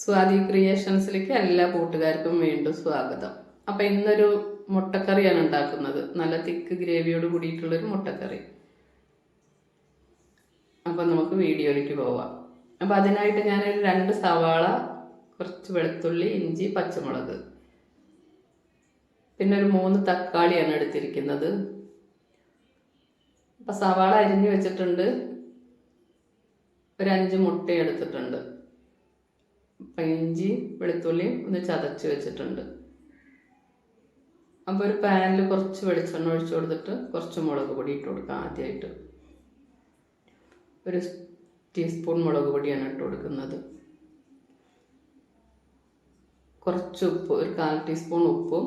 സ്വാതി ക്രിയേഷൻസിലേക്ക് എല്ലാ കൂട്ടുകാർക്കും വീണ്ടും സ്വാഗതം. അപ്പം ഇന്നൊരു മുട്ടക്കറിയാണ് ഉണ്ടാക്കുന്നത്. നല്ല തിക്ക് ഗ്രേവിയോട് കൂടിയിട്ടുള്ളൊരു മുട്ടക്കറി. അപ്പം നമുക്ക് വീഡിയോയിലേക്ക് പോവാം. അപ്പം അതിനായിട്ട് ഞാനൊരു രണ്ട് സവാള കുറച്ച് വെളുത്തുള്ളി ഇഞ്ചി പച്ചമുളക്. പിന്നെ ഒരു മൂന്ന് തക്കാളിയാണ് എടുത്തിരിക്കുന്നത്. അപ്പം സവാള അരിഞ്ഞു വെച്ചിട്ടുണ്ട്. ഒരു അഞ്ച് മുട്ട എടുത്തിട്ടുണ്ട്. ഇഞ്ചി വെളുത്തുള്ളിയും ഒന്ന് ചതച്ച് വെച്ചിട്ടുണ്ട്. അപ്പോൾ ഒരു പാനിൽ കുറച്ച് വെളിച്ചെണ്ണ ഒഴിച്ചു കൊടുത്തിട്ട് കുറച്ച് മുളക് പൊടി ഇട്ട് കൊടുക്കാം ആദ്യമായിട്ട് ഒരു ടീസ്പൂൺ മുളക് പൊടിയാണ് ഇട്ട് കൊടുക്കുന്നത്. കുറച്ച് ഉപ്പ് ഒരു കാൽ ടീസ്പൂൺ ഉപ്പും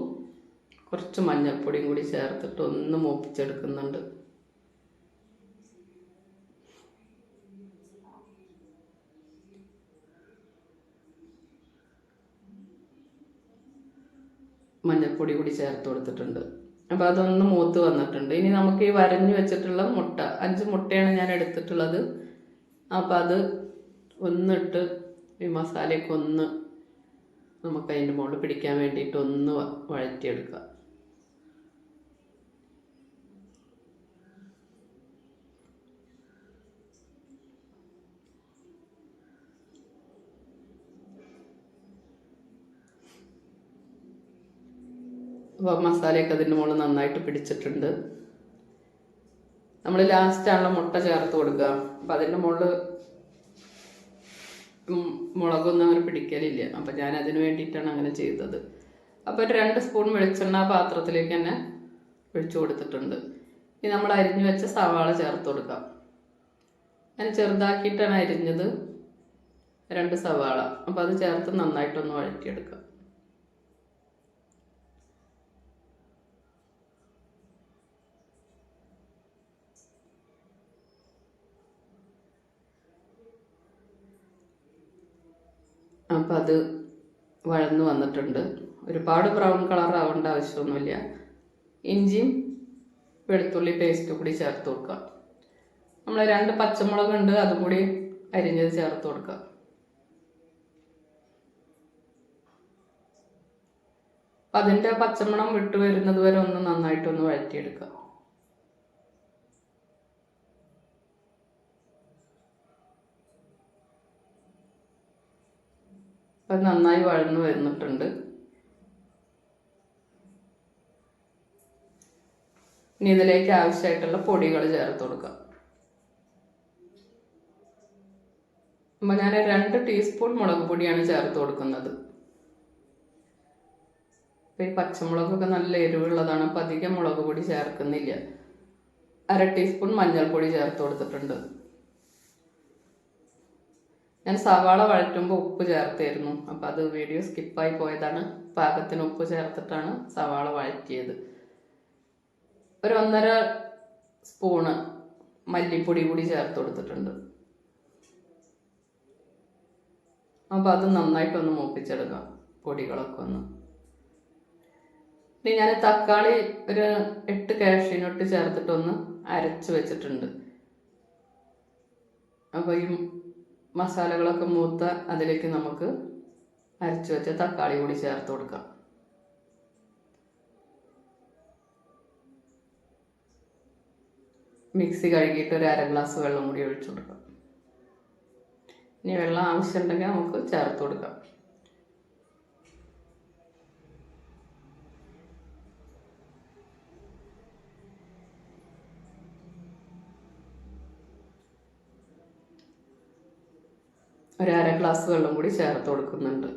കുറച്ച് മഞ്ഞൾപ്പൊടിയും കൂടി ചേർത്തിട്ട് ഒന്ന് മൂപ്പിച്ചെടുക്കുന്നുണ്ട്. മഞ്ഞൾപ്പൊടി കൂടി ചേർത്ത് കൊടുത്തിട്ടുണ്ട്. അപ്പോൾ അതൊന്ന് മൂത്ത് വന്നിട്ടുണ്ട്. ഇനി നമുക്ക് ഈ വരഞ്ഞു വെച്ചിട്ടുള്ള മുട്ട അഞ്ച് മുട്ടയാണ് ഞാൻ എടുത്തിട്ടുള്ളത്. അപ്പോൾ അത് ഒന്നിട്ട് ഈ മസാലയൊക്കെ ഒന്ന് നമുക്ക് അതിന്റെ മുകളിൽ പിടിക്കാൻ വേണ്ടിയിട്ട് ഒന്ന് വഴറ്റിയെടുക്കുക. അപ്പോൾ മസാലയൊക്കെ അതിന്റെ മുകളിൽ നന്നായിട്ട് പിടിച്ചിട്ടുണ്ട്. നമ്മൾ ലാസ്റ്റാണല്ലോ മുട്ട ചേർത്ത് കൊടുക്കുക. അപ്പം അതിന്റെ മുകളിൽ മുളകൊന്നും അവർ പിടിക്കലില്ല. അപ്പം ഞാൻ അതിന് വേണ്ടിയിട്ടാണ് അങ്ങനെ ചെയ്തത്. അപ്പോൾ രണ്ട് സ്പൂൺ വെളിച്ചെണ്ണ പാത്രത്തിലേക്ക് തന്നെ ഒഴിച്ചു കൊടുത്തിട്ടുണ്ട്. ഇനി നമ്മൾ അരിഞ്ഞു വെച്ച സവാള ചേർത്ത് കൊടുക്കാം. ഞാൻ ചെറുതാക്കിയിട്ടാണ് അരിഞ്ഞത് രണ്ട് സവാള. അപ്പോൾ അത് ചേർത്ത് നന്നായിട്ടൊന്ന് വഴറ്റിയെടുക്കാം. അപ്പം അത് വഴന്ന് വന്നിട്ടുണ്ട്. ഒരുപാട് ബ്രൗൺ കളർ ആവേണ്ട ആവശ്യമൊന്നുമില്ല. ഇഞ്ചിയും വെളുത്തുള്ളി പേസ്റ്റ് കൂടി ചേർത്ത് കൊടുക്കുക. നമ്മൾ രണ്ട് പച്ചമുളക് ഉണ്ട് അതും കൂടി അരിഞ്ഞത് ചേർത്ത് കൊടുക്കുക. അപ്പം അതിന്റെ പച്ചമണം വിട്ട് വരുന്നത് വരെ ഒന്ന് നന്നായിട്ടൊന്ന് വഴറ്റിയെടുക്കുക. അപ്പം നന്നായി വഴന്നു വരുന്നിട്ടുണ്ട് ഇനി ഇതിലേക്ക് ആവശ്യമായിട്ടുള്ള പൊടികൾ ചേർത്ത് കൊടുക്കാം. അപ്പം ഞാൻ രണ്ട് ടീസ്പൂൺ മുളക് പൊടിയാണ് ചേർത്ത് കൊടുക്കുന്നത്. ഇപ്പം ഈ പച്ചമുളകൊക്കെ നല്ല എരിവുള്ളതാണ് അപ്പം അധികം മുളക് പൊടി ചേർക്കുന്നില്ല. അര ടീസ്പൂൺ മഞ്ഞൾപ്പൊടി ചേർത്ത് കൊടുത്തിട്ടുണ്ട്. ഞാൻ സവാള വഴറ്റുമ്പോൾ ഉപ്പ് ചേർത്തായിരുന്നു. അപ്പം അത് വീഡിയോ സ്കിപ്പായി പോയതാണ്. പാകത്തിന് ഉപ്പ് ചേർത്തിട്ടാണ് സവാള വഴറ്റിയത്. ഒരു ഒന്നര സ്പൂണ് മല്ലിപ്പൊടി കൂടി ചേർത്ത് കൊടുത്തിട്ടുണ്ട്. അപ്പം അത് നന്നായിട്ടൊന്ന് മൂപ്പിച്ചെടുക്കാം പൊടികളൊക്കെ ഒന്ന്. ഇനി ഞാൻ തക്കാളി ഒരു എട്ട് കാഷ്യൂനട്ട് ചേർത്തിട്ടൊന്ന് അരച്ച് വെച്ചിട്ടുണ്ട്. അപ്പോൾ ഈ മസാലകളൊക്കെ മൂത്ത അതിലേക്ക് നമുക്ക് അരച്ചു വെച്ച തക്കാളി കൂടി ചേർത്ത് കൊടുക്കാം. മിക്സി കഴുകിയിട്ട് ഒരു അര ഗ്ലാസ് വെള്ളം കൂടി ഒഴിച്ചു കൊടുക്കാം. ഇനി വെള്ളം ആവശ്യമുണ്ടെങ്കിൽ നമുക്ക് ചേർത്ത് കൊടുക്കാം. ഒരു അര ഗ്ലാസ് വെള്ളം കൂടി ചേർത്ത് കൊടുക്കുന്നുണ്ട്.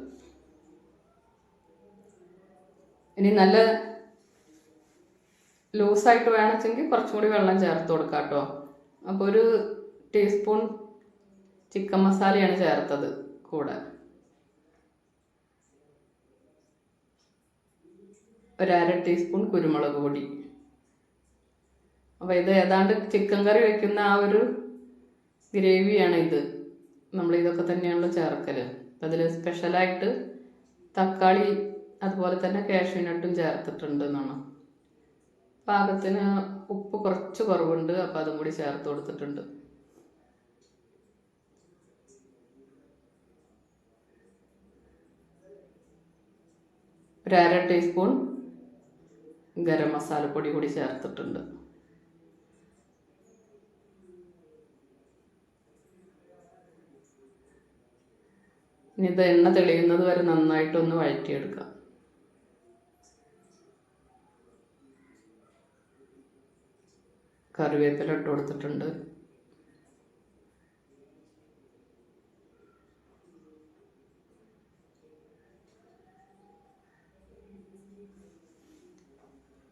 ഇനി നല്ല ലൂസായിട്ട് വേണമെങ്കിൽ കുറച്ചും കൂടി വെള്ളം ചേർത്ത് കൊടുക്കാം കേട്ടോ. അപ്പോൾ ഒരു ടീസ്പൂൺ ചിക്കൻ മസാലയാണ് ചേർത്തത് കൂടെ. ഒരു അര ടീസ്പൂൺ കുരുമുളക് പൊടി. അപ്പോൾ ഇത് ഏതാണ്ട് ചിക്കൻ കറി വെക്കുന്ന ആ ഒരു ഗ്രേവിയാണ് ഇത് നമ്മൾ ഇതൊക്കെ തന്നെയാണല്ലോ ചേർക്കൽ അതിൽ സ്പെഷ്യലായിട്ട് തക്കാളി അതുപോലെ തന്നെ കാഷ്യൂനട്ടും ചേർത്തിട്ടുണ്ട് എന്നാണ്. പാകത്തിന് ഉപ്പ് കുറച്ച് കുറവുണ്ട് അപ്പോൾ അതും കൂടി ചേർത്ത് കൊടുത്തിട്ടുണ്ട്. ഒരു അര ടീസ്പൂൺ ഗരം മസാലപ്പൊടി കൂടി ചേർത്തിട്ടുണ്ട്. ഇനി ഇത് എണ്ണ തെളിയുന്നത് വരെ നന്നായിട്ടൊന്ന് വഴറ്റിയെടുക്കുക കറിവേപ്പില ഇട്ട് കൊടുത്തിട്ടുണ്ട്.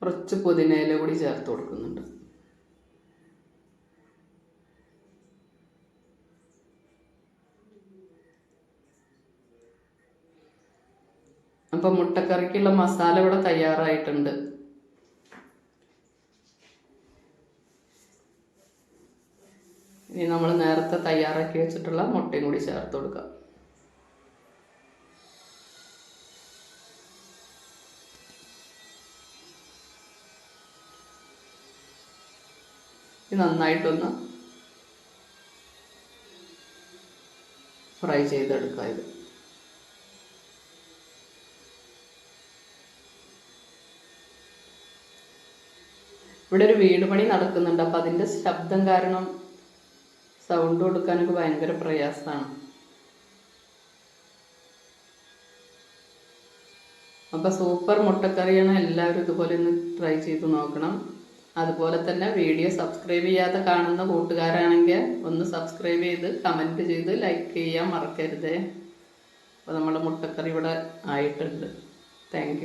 കുറച്ച് പുതിനയില കൂടി ചേർത്ത് കൊടുക്കുന്നുണ്ട്. അപ്പം മുട്ടക്കറിക്കുള്ള മസാല ഇവിടെ തയ്യാറായിട്ടുണ്ട്. ഇനി നമ്മൾ നേരത്തെ തയ്യാറാക്കി വെച്ചിട്ടുള്ള മുട്ടയും കൂടി ചേർത്ത് കൊടുക്കാം. നന്നായിട്ടൊന്ന് ഫ്രൈ ചെയ്തെടുക്കുക ഇത്. ഇവിടെ ഒരു വീട് പണി നടക്കുന്നുണ്ട്. അപ്പം അതിന്റെ ശബ്ദം കാരണം സൗണ്ട് കൊടുക്കാനൊക്കെ ഭയങ്കര പ്രയാസമാണ് അപ്പം സൂപ്പർ മുട്ടക്കറിയാണ് എല്ലാവരും ഇതുപോലെ ഒന്ന് ട്രൈ ചെയ്ത് നോക്കണം. അതുപോലെ തന്നെ വീഡിയോ സബ്സ്ക്രൈബ് ചെയ്യാതെ കാണുന്ന കൂട്ടുകാരാണെങ്കിൽ ഒന്ന് സബ്സ്ക്രൈബ് ചെയ്ത് കമന്റ് ചെയ്ത് ലൈക്ക് ചെയ്യാൻ മറക്കരുതേ. അപ്പോൾ നമ്മുടെ മുട്ടക്കറി ഇവിടെ ആയിട്ടുണ്ട്. താങ്ക്